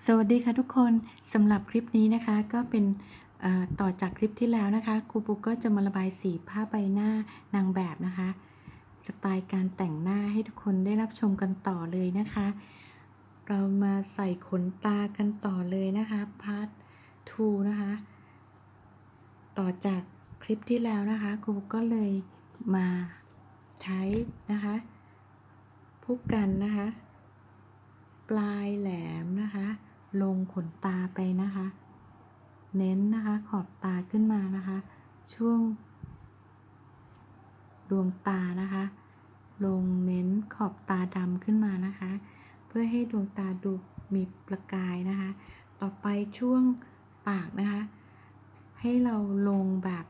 สวัสดีค่ะทุกคนสำหรับคลิปนี้นะคะก็เป็นต่อจากคลิปที่แล้วนะคะครูปูก็จะมาระบายสีผ้าใบหน้านางแบบนะคะ สไตล์การแต่งหน้าให้ทุกคนได้รับชมกันต่อเลยนะคะ เรามาใส่ขนตากันต่อเลยนะคะพาร์ท2นะคะ ต่อจากคลิปที่แล้วนะคะครูก็เลยมาใช้นะคะผู้กันนะคะ ปลายแหลมนะคะ งขนตาไปนะคะ เน้นนะคะขอบตาขึ้นมานะคะ ช่วง ดวงตานะคะ ลงเน้นขอบตาดำขึ้นมานะคะ เพื่อให้ดวงตาดูมีประกายนะคะ ต่อไปช่วงปากนะคะ ให้เราลงแบบ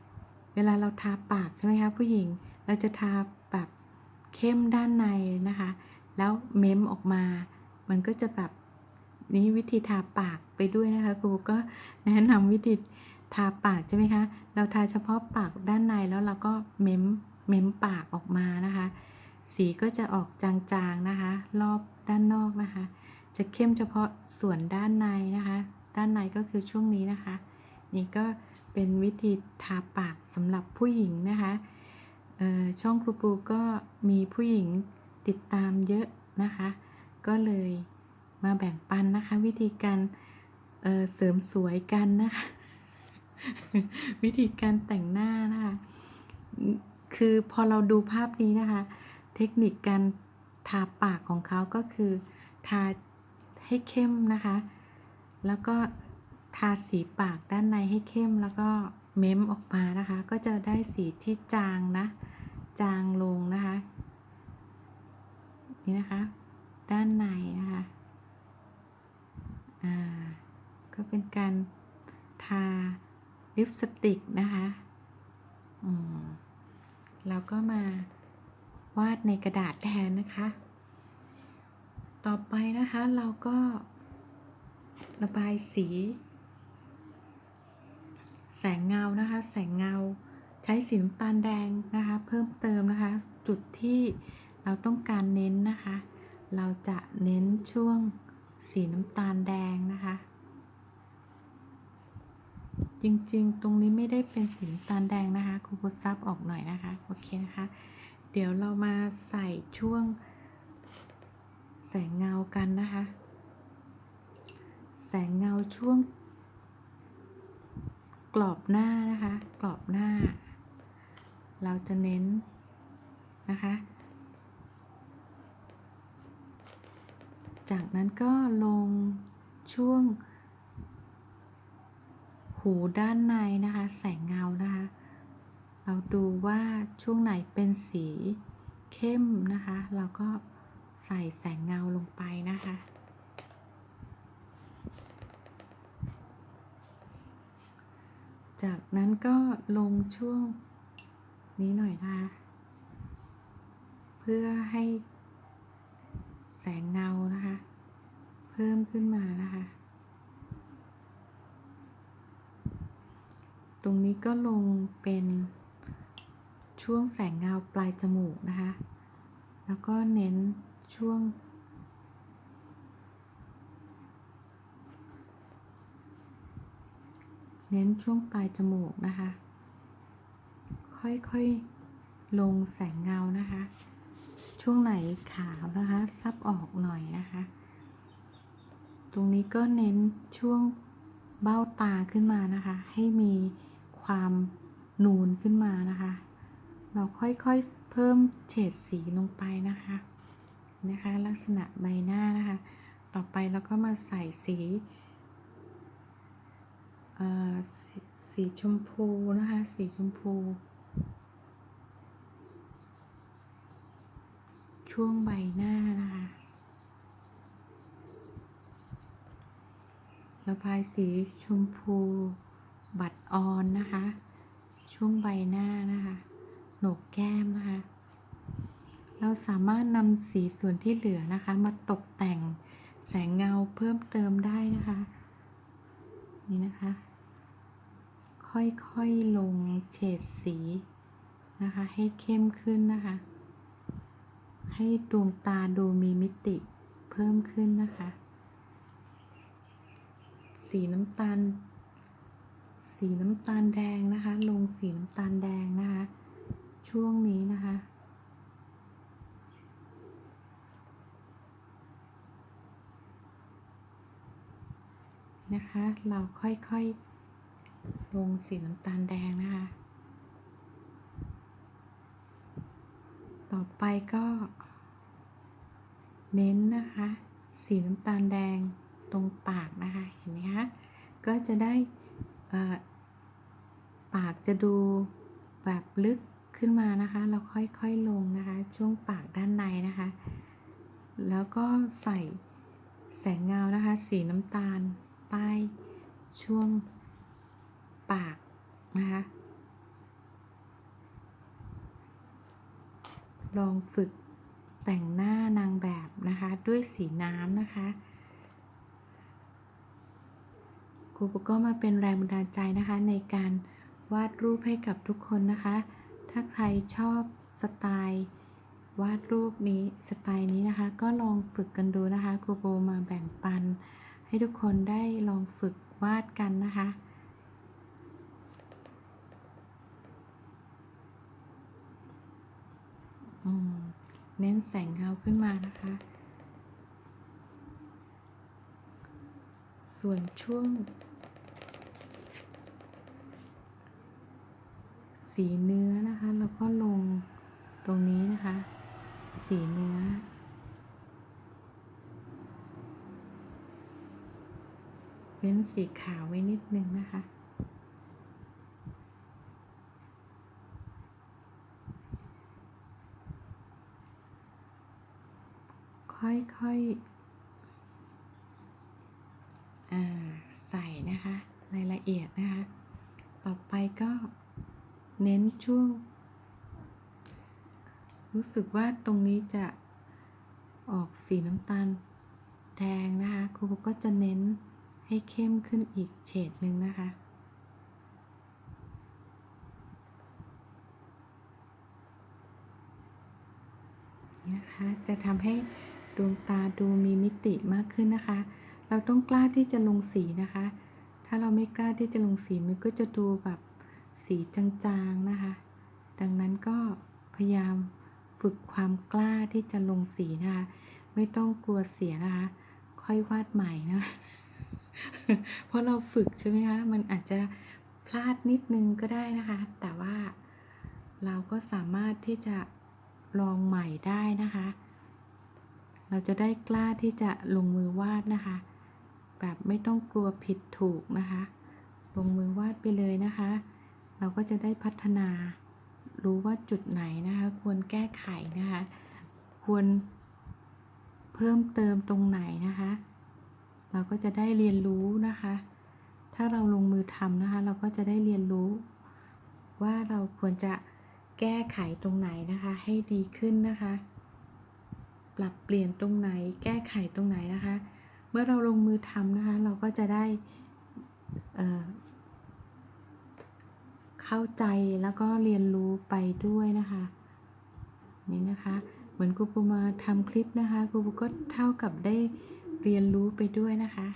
เวลาเราทาปากใช่ไหมคะผู้หญิงเราจะทาแบบเข้มด้านในนะคะ แล้วเม้มออกมา มันก็จะแบบ นี้วิธีทาปากไปด้วยนะคะครูก็แนะนำวิธีทาปากใช่ไหมคะ เราทาเฉพาะปากด้านในแล้วเราก็เม้มเม้มปากออกมานะคะ สีก็จะออกจางๆนะคะ รอบด้านนอกนะคะ จะเข้มเฉพาะส่วนด้านในนะคะ ด้านในก็คือช่วงนี้นะคะ นี่ก็เป็นวิธีทาปากสำหรับผู้หญิงนะคะเออช่องครูปูก็มีผู้หญิงติดตามเยอะนะคะ ก็เลย มาแบ่งปันนะคะ วิธีการเเสริมสวยกันนะคะ วิธีการแต่งหน้านะคะ คือพอเราดูภาพนี้นะคะ เทคนิคการทาปากของเขาก็คือ ทาให้เข้มนะคะ แล้วก็ทาสีปากด้านในให้เข้มแล้วก็เม้มออกมานะคะ ก็จะได้สีที่จางนะ จางลงนะคะ นี่นะคะ ด้านในนะคะ อ่าก็เป็นการทาลิปสติกนะคะอืมเราก็มาวาดในกระดาษแทนนะคะ ต่อไปนะคะเราก็ระบายสี แสงเงานะคะ แสงเงาใช้สีน้ำตาลแดงนะคะ เพิ่มเติมนะคะ จุดที่เราต้องการเน้นนะคะ เราจะเน้นช่วง สีน้ำตาลแดงนะคะ จริงๆ ตรงนี้ไม่ได้เป็นสีน้ำตาลแดงนะคะครูพุซับออกหน่อยนะคะโอเคนะคะ เดี๋ยวเรามาใส่ช่วงแสงเงากันนะคะ แสงเงาช่วง กรอบหน้านะคะ กรอบหน้า เราจะเน้นนะคะ จากนั้นก็ลงช่วง หูด้านในนะคะ แสงเงานะคะ เราดูว่าช่วงไหนเป็นสีเข้มนะคะ เราก็ใส่แสงเงาลงไปนะคะจากนั้นก็ลงช่วงนี้หน่อยนะคะ เพื่อให้ แสงเงานะคะ เพิ่มขึ้นมานะคะ ตรงนี้ก็ลงเป็นช่วงแสงเงาปลายจมูกนะคะ แล้วก็เน้นช่วง เน้นช่วงปลายจมูกนะคะ ค่อยๆลงแสงเงานะคะ ช่วงไหนขาวนะคะ ซับออกหน่อยนะคะ ตรงนี้ก็เน้นช่วงเบ้าตาขึ้นมานะคะ ให้มีความนูนขึ้นมานะคะ เราค่อยๆเพิ่มเฉดสีลงไปนะคะนะคะ ลักษณะใบหน้านะคะ ต่อไปเราก็มาใส่สีเอ่อสสีชมพูนะคะ สีชมพู ช่วงใบหน้านะคะ ระบายสีชมพู บัดออนนะคะ ช่วงใบหน้านะคะโหนกแก้มนะคะ เราสามารถนำสีส่วนที่เหลือนะคะ มาตกแต่งแสงเงาเพิ่มเติมได้นะคะ นี่นะคะ ค่อยๆลงเฉดสีนะคะ ให้เข้มขึ้นนะคะ ให้ดวงตาดูมีมิติเพิ่มขึ้นนะคะ สีน้ำตาล สีน้ำตาลแดงนะคะ ลงสีน้ำตาลแดงนะคะ ช่วงนี้นะคะนะคะ เราค่อยๆ ลงสีน้ำตาลแดงนะคะ ต่อไปก็ เน้นนะคะ สีน้ำตาลแดงตรงปากนะคะ เห็นไหมคะก็จะได้ปากจะดูแบบลึกขึ้นมานะคะ เราค่อยๆลงนะคะ ช่วงปากด้านในนะคะ แล้วก็ใส่แสงเงานะคะ สีน้ำตาลใต้ช่วงปากนะคะ ลองฝึก แต่งหน้านางแบบนะคะด้วยสีน้ำนะคะครูก็มาเป็นแรงบันดาลใจนะคะในการวาดรูปให้กับทุกคนนะคะ ถ้าใครชอบสไตล์วาดรูปนี้สไตล์นี้นะคะ ก็ลองฝึกกันดูนะคะครูโบมาแบ่งปัน ให้ทุกคนได้ลองฝึกวาดกันนะคะ อืม เน้นแสงเงาขึ้นมานะคะ ส่วนช่วง สีเนื้อนะคะแล้วก็ลงตรงนี้นะคะ สีเนื้อ เว้นสีขาวไว้นิดนึงนะคะ ค่อยๆอ่าใส่นะคะ รายละเอียดนะคะ ต่อไปก็เน้นช่วง รู้สึกว่าตรงนี้จะออกสีน้ำตาลแดงนะคะครูก็จะเน้นให้เข้มขึ้นอีกเฉดหนึ่งนะคะ นะคะ จะทำให้ ดวงตาดูมีมิติมากขึ้นนะคะ เราต้องกล้าที่จะลงสีนะคะ ถ้าเราไม่กล้าที่จะลงสีมันก็จะดูแบบสีจางๆนะคะ ดังนั้นก็พยายามฝึกความกล้าที่จะลงสีนะคะ ไม่ต้องกลัวเสียนะคะ ค่อยวาดใหม่นะ เพราะเราฝึกใช่ไหมคะ มันอาจจะพลาดนิดนึงก็ได้นะคะ แต่ว่าเราก็สามารถที่จะลองใหม่ได้นะคะ เราจะได้กล้าที่จะลงมือวาดนะคะ แบบไม่ต้องกลัวผิดถูกนะคะ ลงมือวาดไปเลยนะคะ เราก็จะได้พัฒนา รู้ว่าจุดไหนนะคะ ควรแก้ไขนะคะ ควรเพิ่มเติมตรงไหนนะคะ เราก็จะได้เรียนรู้นะคะ ถ้าเราลงมือทำนะคะ เราก็จะได้เรียนรู้ ว่าเราควรจะแก้ไขตรงไหนนะคะ ให้ดีขึ้นนะคะ ปรับเปลี่ยนตรงไหน แก้ไขตรงไหนนะคะ เมื่อเราลงมือทำนะคะ เราก็จะได้เเข้าใจแล้วก็เรียนรู้ไปด้วยนะคะ นี่นะคะ เหมือนครูปูมาทำคลิปนะคะครูปูก็เท่ากับได้เรียนรู้ไปด้วยนะคะ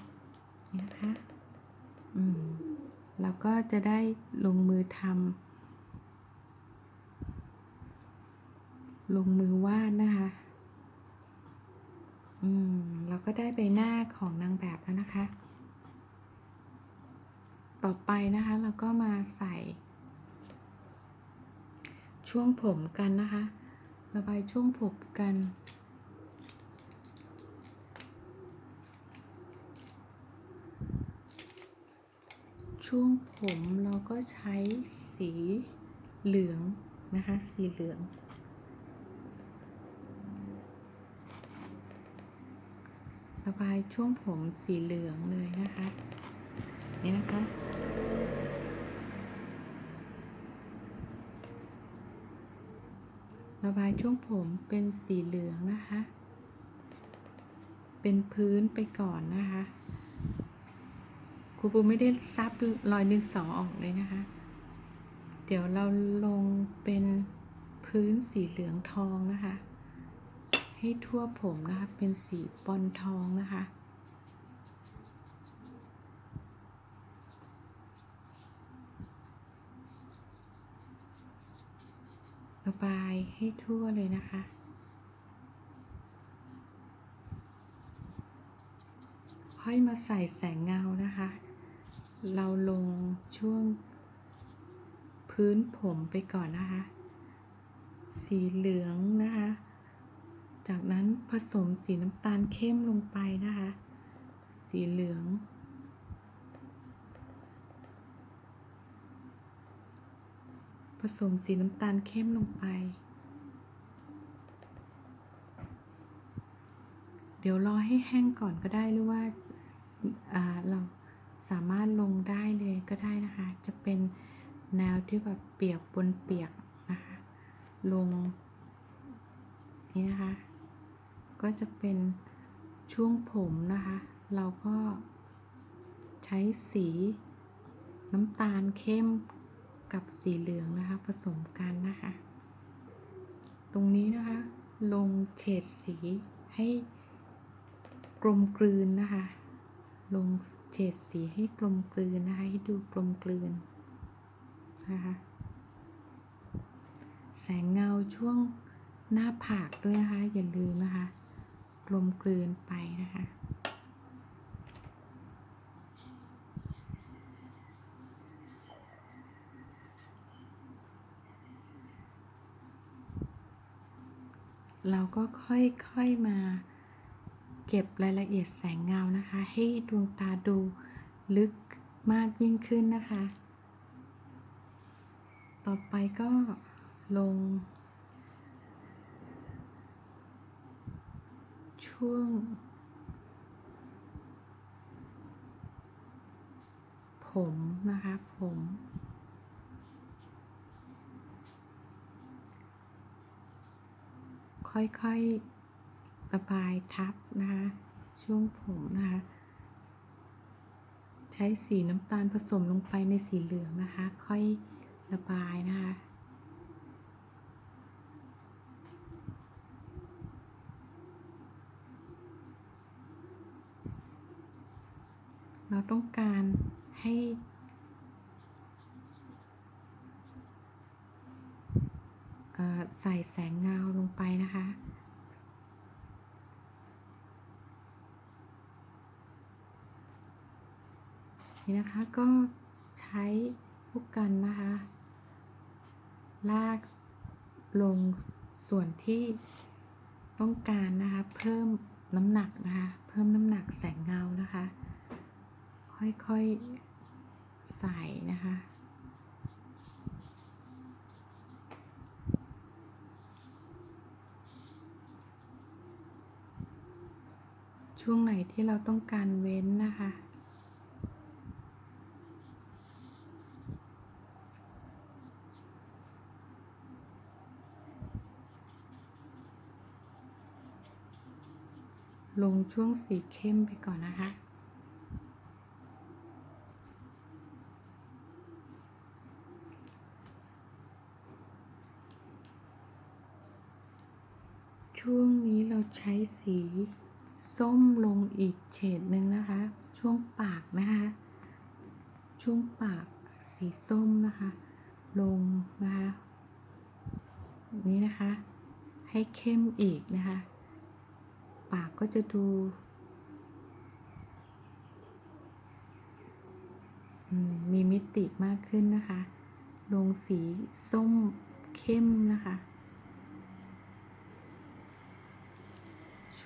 นี่นะคะอืมเราก็จะได้ลงมือทำลงมือวาดนะคะ อืมเราก็ได้ใบหน้าของนางแบบแล้วนะคะ ต่อไปนะคะเราก็มาใส่ ช่วงผมกันนะคะ ระบายช่วงผมกันช่วงผมเราก็ใช้สีเหลืองนะคะ สีเหลือง ระบายช่วงผมสีเหลืองเลยนะคะ นี่นะคะ ระบายช่วงผมเป็นสีเหลืองนะคะ เป็นพื้นไปก่อนนะคะครูปูไม่ได้ซับรอยดินสอออกเลยนะคะ เดี๋ยวเราลงเป็นพื้นสีเหลืองทองนะคะ ให้ทั่วผมนะคะ เป็นสีปอนทองนะคะ ระบายให้ทั่วเลยนะคะค่อยมาใส่แสงเงานะคะ เราลงช่วงพื้นผมไปก่อนนะคะ สีเหลืองนะคะ จากนั้นผสมสีน้ำตาลเข้มลงไปนะคะ สีเหลือง ผสมสีน้ำตาลเข้มลงไป เดี๋ยวรอให้แห้งก่อนก็ได้หรือว่าาเราสามารถลงได้เลยก็ได้นะคะ จะเป็นแนวที่แบบเปียกบนเปียกนะคะ ลงนี่นะคะ ก็จะเป็นช่วงผมนะคะ เราก็ใช้สีน้ำตาลเข้มกับสีเหลืองนะคะ ผสมกันนะคะ ตรงนี้นะคะ ลงเฉดสีให้กลมกลืนนะคะ ลงเฉดสีให้กลมกลืนนะคะ ให้ดูกลมกลืนนะคะแสงเงาช่วงหน้าผากด้วยนะคะ อย่าลืมนะคะ กลมกลืนไปนะคะเราก็ค่อยๆมาเก็บรายละเอียดแสงเงานะคะ ให้ดวงตาดูลึกมากยิ่งขึ้นนะคะ ต่อไปก็ลง ช่วง ผมนะคะผม ค่อยๆระบายทับนะคะช่วงผมนะคะใช้สีน้ำตาลผสมลงไปในสีเหลืองนะคะ ค่อยระบายนะคะ เราต้องการให้ ใส่แสงเงาลงไปนะคะ นี่นะคะก็ใช้ผู้กันนะคะ ลากลงส่วนที่ต้องการนะคะ เพิ่มน้ำหนักนะคะ เพิ่มน้ำหนักแสงเงานะคะ ค่อยๆ ใส่นะคะ ช่วงไหนที่เราต้องการเว้นนะคะลงช่วงสีเข้มไปก่อนนะคะ ช่วงนี้เราใช้สีส้มลงอีกเฉดหนึ่งนะคะ ช่วงปากนะคะ ช่วงปากสีส้มนะคะ ลงนะคะนี้นะคะ ให้เข้มอีกนะคะ ปากก็จะดูมีมิติมากขึ้นนะคะ ลงสีส้มเข้มนะคะ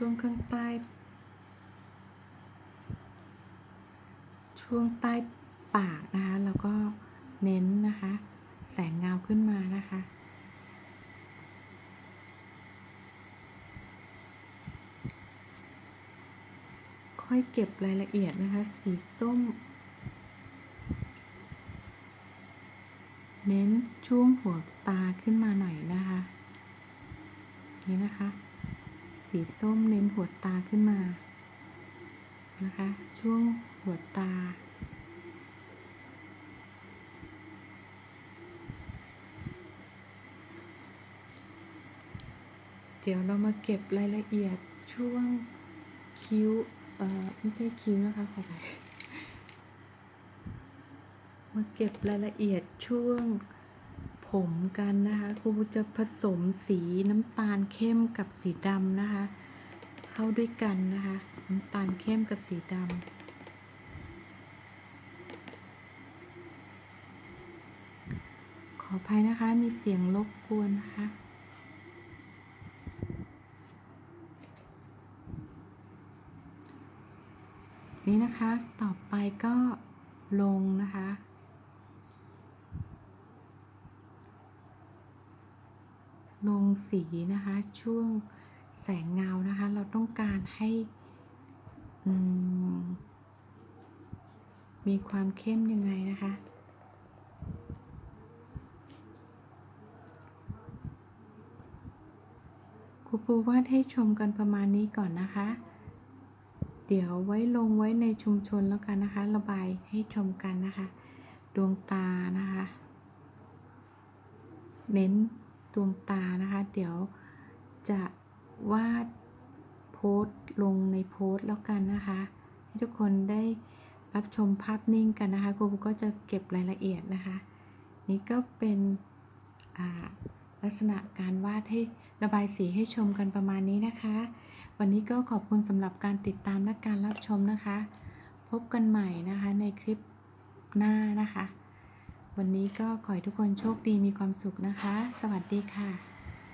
ช่วงข้างใต้ ช่วงใต้ปากนะคะแล้วก็เน้นนะคะ แสงเงาขึ้นมานะคะ ค่อยเก็บรายละเอียดนะคะ สีส้ม เน้นช่วงหัวตาขึ้นมาหน่อยนะคะ นี่นะคะ สีส้มเน้นหัวตาขึ้นมานะคะ ช่วงหัวตา เดี๋ยวเรามาเก็บรายละเอียดช่วงคิ้ว เอ่อ ไม่ใช่คิ้วนะคะขอไปมาเก็บรายละเอียดช่วง ผมกันนะคะครูจะผสมสีน้ำตาลเข้มกับสีดำนะคะ เข้าด้วยกันนะคะ น้ำตาลเข้มกับสีดำขออภัยนะคะมีเสียงรบกวนนะคะนี่นะคะต่อไปก็ลงนะคะ ลงสีนะคะ ช่วงแสงเงานะคะ เราต้องการให้มีความเข้มยังไงนะคะ ครูปูวาดให้ชมกันประมาณนี้ก่อนนะคะ เดี๋ยวไว้ลงไว้ในชุมชนแล้วกันนะคะ ระบายให้ชมกันนะคะ ดวงตานะคะ เน้น ดวงตานะคะ เดี๋ยวจะวาดโพสต์ลงในโพสต์แล้วกันนะคะ ให้ทุกคนได้รับชมภาพนิ่งกันนะคะครูก็จะเก็บรายละเอียดนะคะ นี่ก็เป็นลักษณะการวาดให้ระบายสีให้ชมกันประมาณนี้นะคะ วันนี้ก็ขอบคุณสำหรับการติดตามและการรับชมนะคะ พบกันใหม่นะคะในคลิปหน้านะคะ วันนี้ก็ขอให้ทุกคนโชคดีมีความสุขนะคะ สวัสดีค่ะ